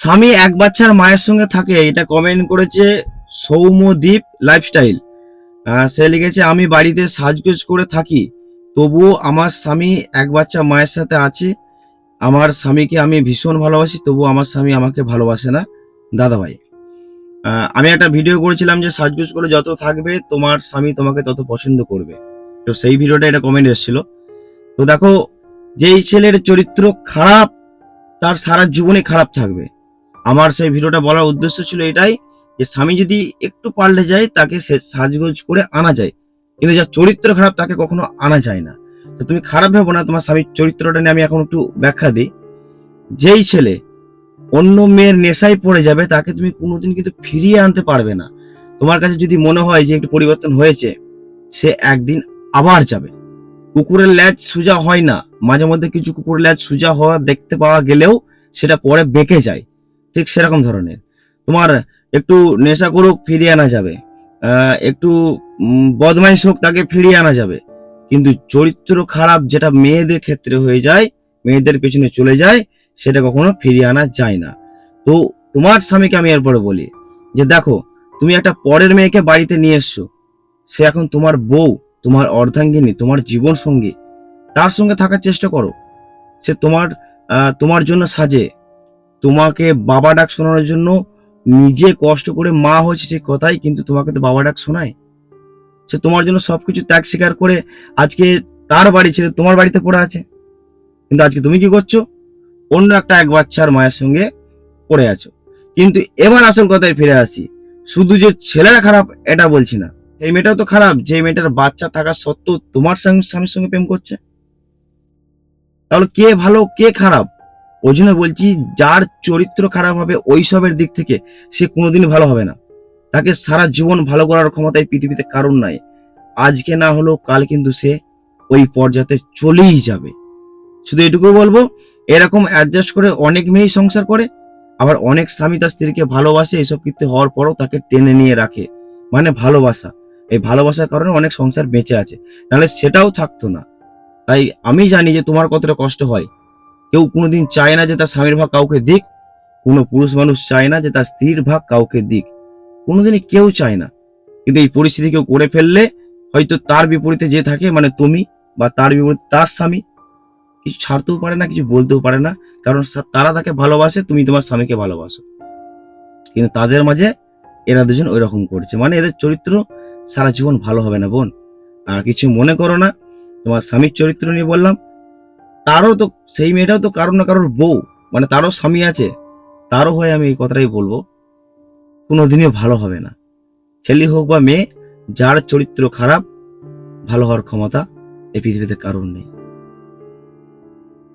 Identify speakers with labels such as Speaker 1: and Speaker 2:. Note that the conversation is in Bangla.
Speaker 1: স্বামী এক বাচ্চার মায়ের সঙ্গে থাকে, এটা কমেন্ট করেছে সৌম্যদীপ লাইফস্টাইল সে লিখেছে, আমি বাড়িতে সাজগোজ করে থাকি, তবুও আমার স্বামী এক বাচ্চা মায়ের সাথে আছে। আমার স্বামীকে আমি ভীষণ ভালোবাসি, তবুও আমার স্বামী আমাকে ভালোবাসে না। দাদা ভাই আমি একটা ভিডিও করেছিলাম যে সাজগোজ করে যত থাকবে, তোমার স্বামী তোমাকে তত পছন্দ করবে। তো সেই ভিডিওটা এটা কমেন্ট এসেছিল। তো দেখো, যেই ছেলের চরিত্র খারাপ, তার সারা জীবনে খারাপ থাকবে। আমার সেই ভিডিওটা বলার উদ্দেশ্য ছিল এটাই যে স্বামী যদি একটু পাল্টে যায়, তাকে সাজগোজ করে আনা যায়। কিন্তু যার চরিত্র খারাপ, তাকে কখনো আনা যায় না। তো তুমি খারাপ ভেবো না, তোমার স্বামীর চরিত্রটা নিয়ে আমি এখন একটু ব্যাখ্যা দিই। যেই ছেলে অন্য মেয়ের নেশায় পড়ে যাবে, তাকে তুমি কোনোদিন কিন্তু ফিরিয়ে আনতে পারবে না। তোমার কাছে যদি মনে হয় যে একটু পরিবর্তন হয়েছে, সে একদিন আবার যাবে। কুকুরের ল্যাজ সোজা হয় না। মাঝে মধ্যে কিছু কুকুরের ল্যাজ সোজা হওয়া, দেখতে পাওয়া গেলেও সেটা পরে বেঁকে যায়। ঠিক সেরকম ধরনের। তোমার একটু নেশা করুক, ফিরিয়ে আনা যাবে। একটু বদমাইশ হোক, তাকে ফিরিয়ে আনা যাবে। কিন্তু চরিত্র খারাপ, যেটা মেয়েদের ক্ষেত্রে হয়ে যায়, মেয়েদের পেছনে চলে যায়, সেটা কখনো ফিরিয়ে আনা যায় না। তো তোমার স্বামীকে আমি এরপরে বলি যে, দেখো, তুমি একটা পরের মেয়েকে বাড়িতে নিয়ে এসছো। সে এখন তোমার বউ, তোমার অর্ধাঙ্গিনী, তোমার জীবন সঙ্গী তার সঙ্গে থাকার চেষ্টা করো। সে তোমার তোমার জন্য সাজে। তোমাকে বাবা ডাক শোনানোর জন্য নিজে কষ্ট করে মা হয়েছে ঠিক কথাই কিন্তু তোমাকে তো বাবা ডাক শোনায়। সে তোমার জন্য সবকিছু ত্যাগ স্বীকার করে আজকে তার বাড়ি ছেড়ে তোমার বাড়িতে পড়ে আছে। কিন্তু আজকে তুমি কি করছ? অন্য একটা এক বাচ্চার মায়ের সঙ্গে পড়ে আছো। কিন্তু এবার আসল কথায় ফিরে আসি। শুধু যে ছেলেরা খারাপ, এটা বলছি না। এই মেয়েটাও তো খারাপ, যে মেয়েটার বাচ্চা থাকা সত্ত্বেও তোমার স্বামীর সঙ্গে প্রেম করছে। তাহলে কে ভালো, কে খারাপ? ওই জন্য বলছি, যার চরিত্র খারাপ হবে, ওইসবের দিক থেকে সে কোনোদিনই ভালো হবে না। তাকে সারা জীবন ভালো করার ক্ষমতা এই পৃথিবীতে কারণ নাই। আজকে না হলেও কাল কিন্তু সে ওই পর্যায়ে চলেই যাবে। শুধু এটুকু বলব, এরকম অ্যাডজাস্ট করে অনেক মেয়েই সংসার করে, আবার অনেক স্বামী তার স্ত্রীকে ভালোবাসে, এসব কীর্তি হওয়ার পরও তাকে টেনে নিয়ে রাখে। মানে ভালোবাসা। এই ভালোবাসার কারণে অনেক সংসার বেঁচে আছে। নাহলে সেটাও থাকতো না। তাই আমি জানি যে তোমার কতটা কষ্ট হয়। কেউ কোনোদিন চায় না যে তার স্বামীর ভাগ কাউকে দিক, কোনো পুরুষ মানুষ চায় না যে তার স্ত্রীর ভাগ কাউকে দিক। কোনোদিনই কেউ চায় না। কিন্তু এই পরিস্থিতি কেউ করে ফেললে হয়তো তার বিপরীতে যে থাকে মানে তুমি বা তার বিপরীতে তার স্বামী, কিছু ছাড়তেও পারে না, কিছু বলতেও পারে না। কারণ তারা তাকে ভালোবাসে, তুমি তোমার স্বামীকে ভালোবাসো। কিন্তু তাদের মাঝে এরা দুজন ওই রকম করছে। মানে এদের চরিত্র, সারা জীবন ভালো হবে না বোন। আর কিছু মনে করো না, তোমার স্বামীর চরিত্র নিয়ে বললাম তারও তো, সেই মেয়েটাও তো কারোর না কারোর বউ মানে তারও স্বামী আছে। তারও হয়ে আমি এই কথাটাই বলব, কোনোদিনই ভালো হবে না। ছেলে হোক বা মেয়ে, যার চরিত্র খারাপ, ভালো হওয়ার ক্ষমতা এই পৃথিবীতে কারণ নেই।